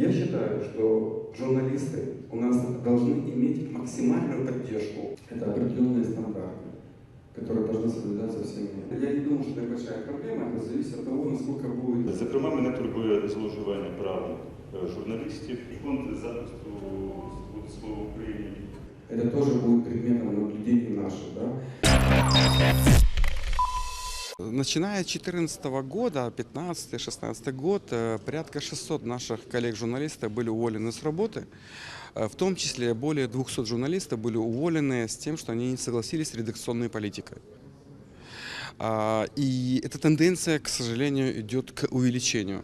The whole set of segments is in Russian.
Я считаю, что журналисты у нас должны иметь максимальную поддержку. Это определенные стандарты, которые должны соблюдаться всеми. Я не думаю, что это большая проблема, это зависит от того, насколько будет Зокрема, мене турбує зловживання правом е, журналістів і фонд захисту свободи слова в Україні. это тоже будет предметом наблюдений наших, да? Начиная с 2014 года, 15-16 год, э, порядка 600 наших коллег-журналистов были уволены с работы. Э, В том числе более 200 журналистов были уволены с тем, что они не согласились с редакционной политикой. А, И эта тенденция, к сожалению, идет к увеличению.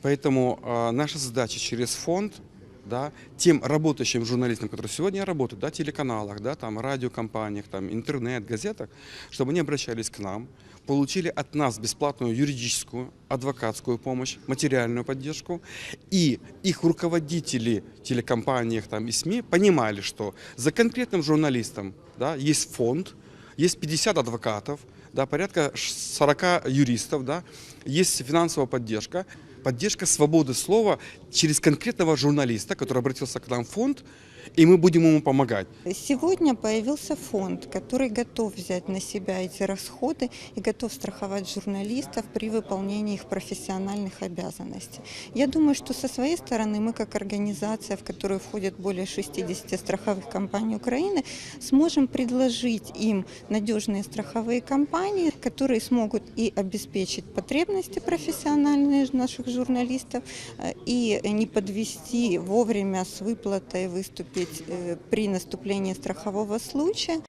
Поэтому а, наша задача через фонд да, тем работающим журналистам, которые сегодня работают, да, телеканалах, да, там, радиокомпаниях, там, интернет, газетах, чтобы они обращались к нам, получили от нас бесплатную юридическую, адвокатскую помощь, материальную поддержку, и их руководители телекомпаниях там, и СМИ понимали, что за конкретным журналистом да, есть фонд, есть 50 адвокатов, да, порядка ш- 40 юристов, да, есть финансовая поддержка, поддержка свободы слова через конкретного журналиста, который обратился к нам в фонд, и мы будем ему помогать. Сегодня появился фонд, который готов взять на себя эти расходы и готов страховать журналистов при выполнении их профессиональных обязанностей. Я думаю, что со своей стороны мы, как организация, в которую входят более 60 страховых компаний Украины, сможем предложить им надежные страховые компании, которые смогут и обеспечить потребности профессиональные наших журналистов, э, и не подвести вовремя с выплатой выступить э, при наступлении страхового случая.